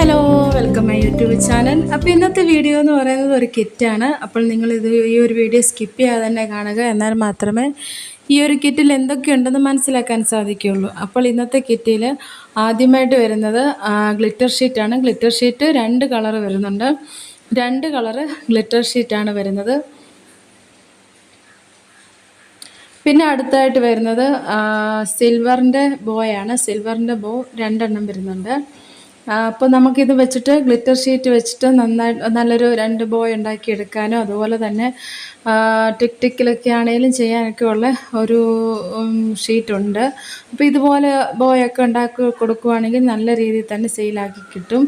Hello welcome my YouTube channel അപ്പോൾ ഇന്നത്തെ video എന്ന് പറയുന്നത് ഒരു കിറ്റാണ് അപ്പോൾ നിങ്ങൾ ഈ ഒരു വീഡിയോ സ്കിപ്പ് ചെയ്യാതെ തന്നെ കാണുക. എന്നാൽ മാത്രമേ ഈ ഒരു കിറ്റിൽ എന്തൊക്കെയുണ്ടെന്ന് മനസ്സിലാക്കാൻ സാധിക്കുകയുള്ളൂ. അപ്പോൾ ഇന്നത്തെ കിറ്റിൽ ആദ്യമായിട്ട് വരുന്നത് ഗ്ലിറ്റർ ഷീറ്റാണ് ഗ്ലിറ്റർ ഷീറ്റ് രണ്ട് കളർ വരുന്നുണ്ട്. രണ്ട് കളറ് ഗ്ലിറ്റർ ഷീറ്റാണ് വരുന്നത്. പിന്നെ അടുത്തായിട്ട് വരുന്നത് സിൽവറിന്റെ ബോയാണ് സിൽവറിന്റെ ബോ രണ്ടെണ്ണം വരുന്നുണ്ട്. അപ്പോൾ നമുക്കിത് വെച്ചിട്ട് ഗ്ലിറ്റർ ഷീറ്റ് വെച്ചിട്ട് നന്നായി നല്ലൊരു രണ്ട് ബോയ് ഉണ്ടാക്കി എടുക്കാനോ അതുപോലെ തന്നെ ടിക് ടിക്കിലൊക്കെ ആണെങ്കിലും ചെയ്യാനൊക്കെ ഉള്ള ഒരു ഷീറ്റുണ്ട് അപ്പോൾ ഇതുപോലെ ബോയൊക്കെ ഉണ്ടാക്കി കൊടുക്കുവാണെങ്കിൽ നല്ല രീതിയിൽ തന്നെ സെയിലാക്കി കിട്ടും.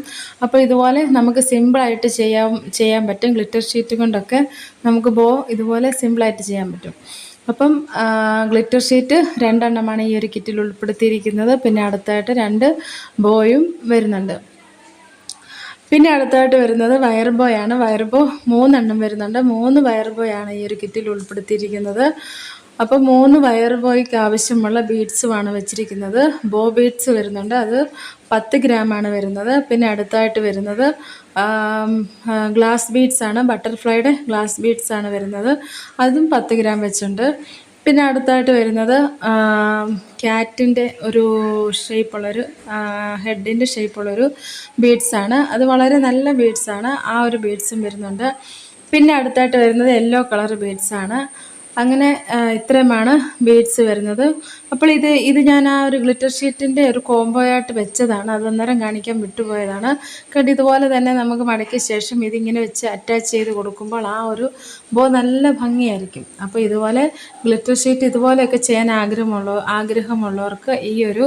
അപ്പോൾ ഇതുപോലെ നമുക്ക് സിമ്പിളായിട്ട് ചെയ്യാൻ ചെയ്യാൻ പറ്റും. ഗ്ലിറ്റർ ഷീറ്റ് കൊണ്ടൊക്കെ നമുക്ക് ബോ ഇതുപോലെ സിമ്പിളായിട്ട് ചെയ്യാൻ പറ്റും. അപ്പം ഗ്ലിറ്റർ ഷീറ്റ് രണ്ടെണ്ണമാണ് ഈ ഒരു കിറ്റിൽ ഉൾപ്പെടുത്തിയിരിക്കുന്നത്. പിന്നെ അടുത്തായിട്ട് രണ്ട് ബോയും വരുന്നുണ്ട്. പിന്നെ അടുത്തായിട്ട് വരുന്നത് വയർ ബോയാണ് വയർ ബോ മൂന്നെണ്ണം വരുന്നുണ്ട്. മൂന്ന് വയർ ബോയാണ് ഈ ഒരു കിറ്റിൽ ഉൾപ്പെടുത്തിയിരിക്കുന്നത്. അപ്പോൾ മൂന്ന് വയർ ബോയ്ക്ക് ആവശ്യമുള്ള ബീഡ്സുമാണ് വെച്ചിരിക്കുന്നത്. ബോ ബീഡ്സ് വരുന്നുണ്ട്. അത് പത്ത് ഗ്രാമാണ് വരുന്നത്. പിന്നെ അടുത്തായിട്ട് വരുന്നത് ഗ്ലാസ് ബീഡ്സ് ആണ്. ബട്ടർഫ്ലൈയുടെ ഗ്ലാസ് ബീഡ്സ് ആണ് വരുന്നത്. അതും പത്ത് ഗ്രാം വെച്ചുണ്ട് പിന്നെ അടുത്തായിട്ട് വരുന്നത് ക്യാറ്റിന്റെ ഒരു ഷേപ്പുള്ളൊരു ഹെഡിന്റെ ഷേപ്പുള്ളൊരു ബീഡ്സാണ് അത് വളരെ നല്ല ബീഡ്സാണ് ആ ഒരു ബീഡ്സും വരുന്നുണ്ട്. പിന്നെ അടുത്തായിട്ട് വരുന്നത് യെല്ലോ കളർ ബീഡ്സാണ് അങ്ങനെ ഇത്രയുമാണ് ബീഡ്സ് വരുന്നത്. അപ്പോൾ ഇത് ഇത് ഞാൻ ആ ഒരു ഗ്ലിറ്റർ ഷീറ്റിന്റെ ഒരു കോംബോ ആയിട്ട് വെച്ചതാണ്. അത് അന്നേരം കാണിക്കാൻ വിട്ടുപോയതാണ്. കണ്ട് ഇതുപോലെ തന്നെ നമുക്ക് മടക്കിയ ശേഷം ഇതിങ്ങനെ വെച്ച് അറ്റാച്ച് ചെയ്ത് കൊടുക്കുമ്പോൾ ആ ഒരു ബോ നല്ല ഭംഗിയായിരിക്കും. അപ്പോൾ ഇതുപോലെ ഗ്ലിറ്റർ ഷീറ്റ് ഇതുപോലെയൊക്കെ ചെയ്യാൻ ആഗ്രഹമുള്ള ആഗ്രഹമുള്ളവർക്ക് ഈ ഒരു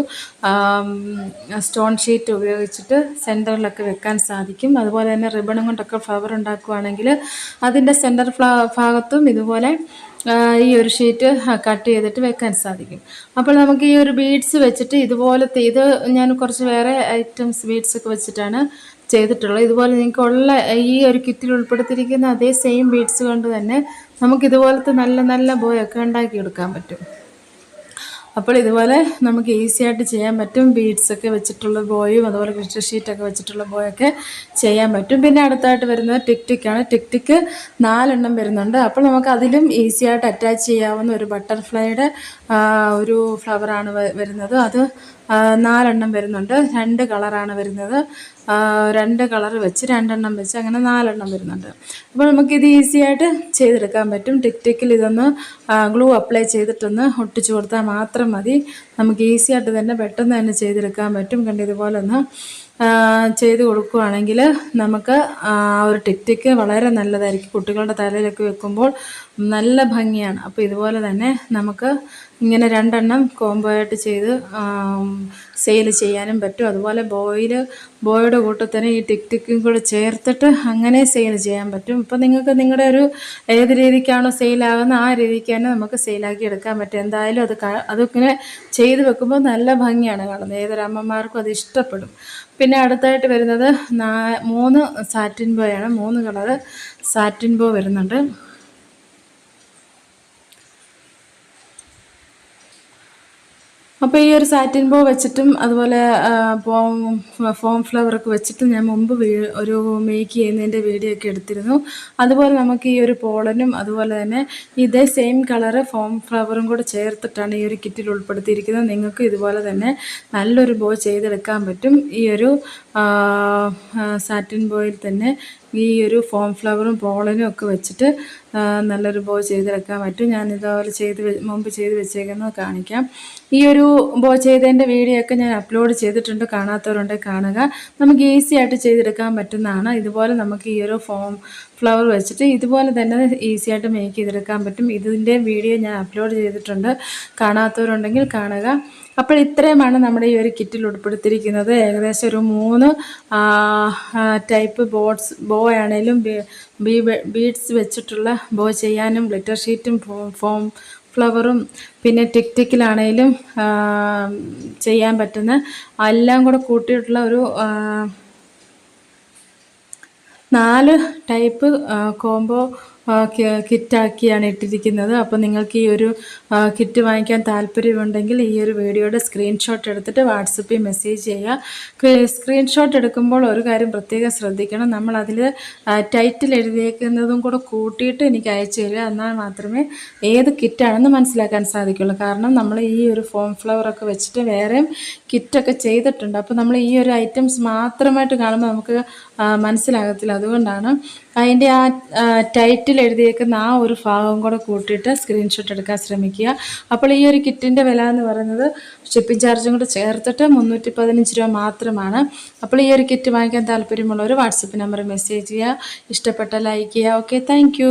സ്റ്റോൺ ഷീറ്റ് ഉപയോഗിച്ചിട്ട് സെന്ററിലൊക്കെ വെക്കാൻ സാധിക്കും. അതുപോലെ തന്നെ റിബണും കൊണ്ടൊക്കെ ഫ്ലവർ ഉണ്ടാക്കുകയാണെങ്കിൽ അതിന്റെ സെന്റർ ഭാഗത്തും ഇതുപോലെ ഈ ഒരു ഷീറ്റ് കട്ട് ചെയ്തിട്ട് വെക്കാൻ സാധിക്കും. അപ്പോൾ നമുക്ക് ഈ ഒരു ബീഡ്സ് വെച്ചിട്ട് ഇതുപോലത്തെ ഇത് ഞാൻ കുറച്ച് വേറെ ഐറ്റംസ് ബീഡ്സ് ഒക്കെ വെച്ചിട്ടാണ് ചെയ്തിട്ടുള്ളത്. ഇതുപോലെ നിങ്ങൾക്ക് ഉള്ള ഈ ഒരു കിറ്റിൽ ഉൾപ്പെടുത്തിയിരിക്കുന്ന അതേ സെയിം ബീഡ്സ് കൊണ്ട് തന്നെ നമുക്കിതുപോലത്തെ നല്ല നല്ല ബോയൊക്കെ ഉണ്ടാക്കിയെടുക്കാൻ പറ്റും. അപ്പോൾ ഇതുപോലെ നമുക്ക് ഈസി ആയിട്ട് ചെയ്യാൻ പറ്റും. ബീഡ്സ് ഒക്കെ വെച്ചിട്ടുള്ള ബോയും അതുപോലെ ക്രിസ്റ്റൽ ഷീറ്റൊക്കെ വെച്ചിട്ടുള്ള ബോയൊക്കെ ചെയ്യാൻ പറ്റും. പിന്നെ അടുത്തായിട്ട് വരുന്നത് ടിക് ടിക്കാണ് ടിക് ടിക്ക് നാലെണ്ണം വരുന്നുണ്ട്. അപ്പോൾ നമുക്ക് അതിലും ഈസി ആയിട്ട് അറ്റാച്ച് ചെയ്യാവുന്ന ഒരു ബട്ടർഫ്ലൈയുടെ ഒരു ഫ്ലവറാണ് വരുന്നത്. അത് നാലെണ്ണം വരുന്നുണ്ട്. രണ്ട് കളറാണ് വരുന്നത്. രണ്ട് കളർ വെച്ച് രണ്ടെണ്ണം വെച്ച് അങ്ങനെ നാലെണ്ണം വരുന്നുണ്ട്. അപ്പോൾ നമുക്കിത് ഈസി ആയിട്ട് ചെയ്തെടുക്കാൻ പറ്റും. ടിക് ടിക്കിൽ ഇതൊന്ന് ഗ്ലൂ അപ്ലൈ ചെയ്തിട്ടൊന്ന് ഒട്ടിച്ചു കൊടുത്താൽ മാത്രം മതി. നമുക്ക് ഈസി ആയിട്ട് തന്നെ പെട്ടെന്ന് തന്നെ ചെയ്തെടുക്കാൻ പറ്റും. കണ്ട് ഇതുപോലെ ഒന്ന് ചെയ്ത് കൊടുക്കുകയാണെങ്കിൽ നമുക്ക് ആ ഒരു ടിക് വളരെ നല്ലതായിരിക്കും. കുട്ടികളുടെ തലയിലൊക്കെ വെക്കുമ്പോൾ നല്ല ഭംഗിയാണ്. അപ്പോൾ ഇതുപോലെ തന്നെ നമുക്ക് ഇങ്ങനെ രണ്ടെണ്ണം കോംബോ ആയിട്ട് ചെയ്ത് സെയിൽ ചെയ്യാനും പറ്റും. അതുപോലെ ബോയിൽ ബോയുടെ കൂട്ടത്തിന് ഈ ടിക് ടിക്കും കൂടെ ചേർത്തിട്ട് അങ്ങനെ സെയിൽ ചെയ്യാൻ പറ്റും. ഇപ്പം നിങ്ങൾക്ക് നിങ്ങളുടെ ഒരു ഏത് രീതിക്കാണോ സെയിലാകുന്ന ആ രീതിക്ക് തന്നെ നമുക്ക് സെയിലാക്കി എടുക്കാൻ പറ്റും. എന്തായാലും അത് അതിങ്ങനെ ചെയ്ത് വെക്കുമ്പോൾ നല്ല ഭംഗിയാണ് കാണുന്നത്. ഏതൊരമ്മമാർക്കും അത് ഇഷ്ടപ്പെടും. പിന്നെ അടുത്തായിട്ട് വരുന്നത് നാ മൂന്ന് സാറ്റിൻ ബോയാണ് മൂന്ന് കളറ് സാറ്റിൻ ബോ വരുന്നുണ്ട്. അപ്പോൾ ഈ ഒരു സാറ്റിൻ ബോ വെച്ചിട്ടും അതുപോലെ ഫോം ഫ്ലവറൊക്കെ വെച്ചിട്ടും ഞാൻ മുമ്പ് ഒരു മേക്ക് ചെയ്യുന്നതിന്റെ വീഡിയോ ഒക്കെ എടുത്തിരുന്നു. അതുപോലെ നമുക്ക് ഈ ഒരു പോളനും അതുപോലെ തന്നെ ഇതേ സെയിം കളറ് ഫോം ഫ്ലവറും കൂടെ ചേർത്തിട്ടാണ് ഈ ഒരു കിറ്റിൽ ഉൾപ്പെടുത്തിയിരിക്കുന്നത്. നിങ്ങൾക്ക് ഇതുപോലെ തന്നെ നല്ലൊരു ബോ ചെയ്തെടുക്കാൻ പറ്റും. ഈ ഒരു സാറ്റിൻ ബോയിൽ തന്നെ ഈ ഒരു ഫോം ഫ്ലവറും പോളനും ഒക്കെ വെച്ചിട്ട് നല്ലൊരു ബോ ചെയ്തെടുക്കാൻ പറ്റും. ഞാൻ ഇതുപോലെ ചെയ്ത് മുമ്പ് ചെയ്ത് വെച്ചേക്കുന്നത് കാണിക്കാം. ഈ ഒരു ബോ ചെയ്തതിന്റെ വീഡിയോ ഒക്കെ ഞാൻ അപ്ലോഡ് ചെയ്തിട്ടുണ്ട്. കാണാത്തവരുണ്ട് കാണുക. നമുക്ക് ഈസി ആയിട്ട് ചെയ്തെടുക്കാൻ പറ്റുന്നതാണ്. ഇതുപോലെ നമുക്ക് ഈ ഒരു ഫോം ഫ്ലവർ വെച്ചിട്ട് ഇതുപോലെ തന്നെ ഈസിയായിട്ട് മേക്ക് ചെയ്തെടുക്കാൻ പറ്റും. ഇതിന്റെ വീഡിയോ ഞാൻ അപ്ലോഡ് ചെയ്തിട്ടുണ്ട്. കാണാത്തവരുണ്ടെങ്കിൽ കാണുക. അപ്പോൾ ഇത്രയുമാണ് നമ്മുടെ ഈ ഒരു കിറ്റിൽ ഉൾപ്പെടുത്തിയിരിക്കുന്നത്. ഏകദേശം ഒരു മൂന്ന് ടൈപ്പ് ബോട്ട്സ് ബോ ആണേലും ബീഡ്സ് വെച്ചിട്ടുള്ള ബോ ചെയ്യാനും ലെറ്റർ ഷീറ്റും ഫോം ഫ്ലവറും പിന്നെ ടിക് ടിക്കിലാണേലും ചെയ്യാൻ പറ്റുന്ന എല്ലാം കൂടെ കൂട്ടിയിട്ടുള്ള ഒരു നാല് ടൈപ്പ് കോംബോ കിറ്റാക്കിയാണ് ഇട്ടിരിക്കുന്നത്. അപ്പോൾ നിങ്ങൾക്ക് ഈ ഒരു കിറ്റ് വാങ്ങിക്കാൻ താല്പര്യമുണ്ടെങ്കിൽ ഈ ഒരു വീഡിയോയുടെ സ്ക്രീൻഷോട്ട് എടുത്തിട്ട് വാട്സപ്പിൽ മെസ്സേജ് ചെയ്യുക. സ്ക്രീൻഷോട്ട് എടുക്കുമ്പോൾ ഒരു കാര്യം പ്രത്യേകം ശ്രദ്ധിക്കണം. നമ്മൾ അതിൽ ടൈറ്റിൽ എഴുതിയേക്കുന്നതും കൂടെ കൂട്ടിയിട്ട് എനിക്ക് അയച്ചു തരിക. എന്നാൽ മാത്രമേ ഏത് കിറ്റാണെന്ന് മനസ്സിലാക്കാൻ സാധിക്കുള്ളൂ. കാരണം നമ്മൾ ഈ ഒരു ഫോം ഫ്ലവറൊക്കെ വെച്ചിട്ട് വേറെയും കിറ്റൊക്കെ ചെയ്തിട്ടുണ്ട്. അപ്പോൾ നമ്മൾ ഈ ഒരു ഐറ്റംസ് മാത്രമായിട്ട് കാണുമ്പോൾ നമുക്ക് മനസ്സിലാകത്തില്ല. അതുകൊണ്ടാണ് അതിന്റെ ആ ടൈറ്റിൽ എഴുതിയേക്കുന്ന ആ ഒരു ഭാഗം കൂടെ കൂട്ടിയിട്ട് സ്ക്രീൻഷോട്ട് എടുക്കാൻ ശ്രമിക്കുക. അപ്പോൾ ഈ ഒരു കിറ്റിന്റെ വില എന്ന് പറയുന്നത് ഷിപ്പിംഗ് ചാർജും കൂടെ ചേർത്തിട്ട് മുന്നൂറ്റി പതിനഞ്ച് രൂപ മാത്രമാണ്. അപ്പോൾ ഈ ഒരു കിറ്റ് വാങ്ങിക്കാൻ താല്പര്യമുള്ളവർ വാട്സപ്പ് നമ്പർ മെസ്സേജ് ചെയ്യുക. ഇഷ്ടപ്പെട്ട ലൈക്ക് ചെയ്യുക. Okay thank